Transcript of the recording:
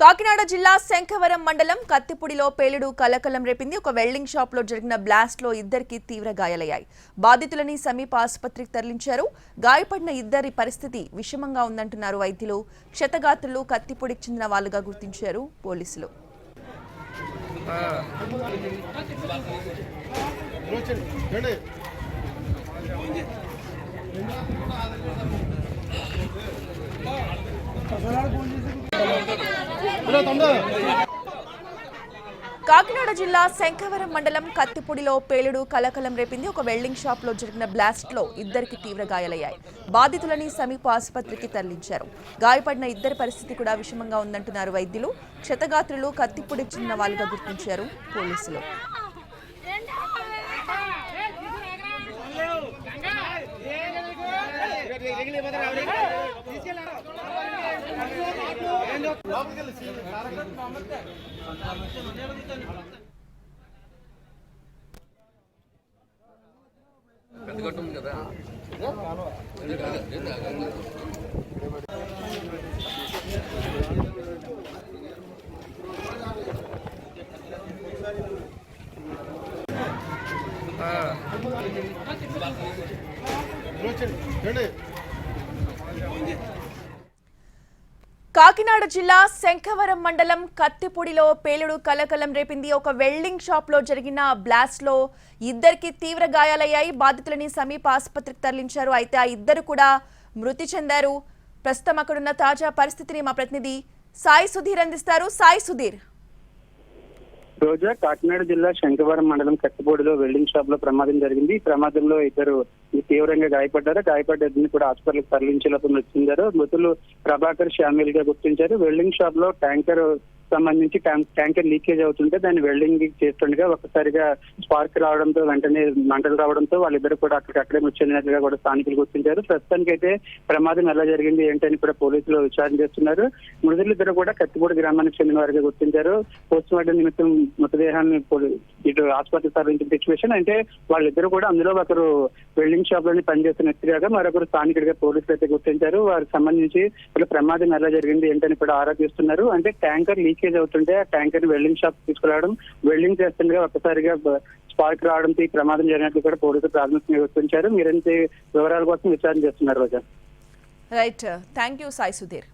కాకినాడ జిల్లా శంఖవరం మండలం కత్తిపూడిలో పేలుడు కలకలం రేపింది. ఒక వెల్డింగ్ షాప్లో జరిగిన బ్లాస్ట్లో ఇద్దరికి తీవ్ర గాయాలయ్యాయి. బాధితులని సమీప ఆసుపత్రికి తరలించారు. గాయపడిన ఇద్దరి పరిస్థితి విషమంగా ఉందంటున్నారు వైద్యులు. క్షతగాత్రులు కత్తిపూడికి చెందిన వాళ్ళుగా గుర్తించారు పోలీసులు. కాకినాడ జిల్లా శంఖవరం మండలం కత్తిపూడిలో పేలుడు కలకలం రేపింది. ఒక వెల్డింగ్ షాప్లో జరిగిన బ్లాస్ట్లో ఇద్దరికి తీవ్ర గాయాలయ్యాయి. బాధితులని సమీప ఆసుపత్రికి తరలించారు. గాయపడిన ఇద్దరి పరిస్థితి కూడా విషమంగా ఉందంటున్నారు వైద్యులు. క్షతగాత్రులు కత్తిపూడికి చెందిన వాళ్ళుగా గుర్తించారు పోలీసులు. పెద్ద గట్టు ఉంది కదా చూడండి కాకినాడ జిల్లా శంఖవరం మండలం కత్తిపూడిలో పేలుడు కలకలం రేపింది. ఒక వెల్డింగ్ షాప్లో జరిగిన బ్లాస్ట్లో ఇద్దరికి తీవ్ర గాయాలయ్యాయి. బాధితులని సమీప ఆసుపత్రికి తరలించారు. అయితే ఆ ఇద్దరు కూడా మృతి చెందారు. ప్రస్తుతం అక్కడున్న తాజా పరిస్థితిని మా ప్రతినిధి సాయి సుధీర్ అందిస్తారు. సాయి సుధీర్. రోజా కాకినాడ జిల్లా శంకవరం మండలం కత్తిపూడిలో వెల్డింగ్ షాప్లో ప్రమాదం జరిగింది. ఈ ప్రమాదంలో ఇద్దరు తీవ్రంగా గాయపడ్డారు. గాయపడ్డ ఇద్దరిని కూడా హాస్పిటల్కి తరలించేలోపు మృతి చెందారు. మృతులు ప్రభాకర్ షామిల్గా గుర్తించారు. వెల్డింగ్ షాప్లో ట్యాంకర్ సంబంధించి ట్యాంకర్ లీకేజ్ అవుతుంటే దాన్ని వెల్డింగ్ చేస్తుండగా ఒక్కసారిగా స్పార్క్ రావడంతో వెంటనే మంటలు రావడంతో వాళ్ళిద్దరు కూడా అక్కడికక్కడే మృతి కూడా స్థానికులు గుర్తించారు. ప్రస్తుతానికి అయితే ప్రమాదం ఎలా జరిగింది ఏంటని కూడా పోలీసులు విచారణ చేస్తున్నారు. మృతులిద్దరు కూడా కత్తిపూడి గ్రామానికి చెందిన వారిగా గుర్తించారు. పోస్ట్ మార్టం నిమిత్తం మృతదేహాన్ని ఇటు ఆసుపత్రి తరలించిన సిచ్యువేషన్ అంటే వాళ్ళిద్దరు కూడా అందులో ఒకరు వెల్డింగ్ షాప్లోని పనిచేస్తున్న వ్యక్తిగా మరొకరు స్థానికుడిగా పోలీసులు అయితే గుర్తించారు. వారికి సంబంధించి ప్రమాదం ఎలా జరిగింది ఏంటని కూడా ఆరా తీస్తున్నారు. అంటే ట్యాంకర్ లీక్ లీకేజ్ అవుతుంటే ఆ ట్యాంకర్ వెల్డింగ్ షాప్ తీసుకురావడం వెల్డింగ్ చేస్తుండగా ఒక్కసారిగా స్పార్క్ రావడంతో ఈ ప్రమాదం జరిగినట్లు కూడా పోలీసులు ప్రాథమికంగా గుర్తించారు మీరంతే వివరాల కోసం విచారణ చేస్తున్నారు Roja. Right thank you Sai Sudheer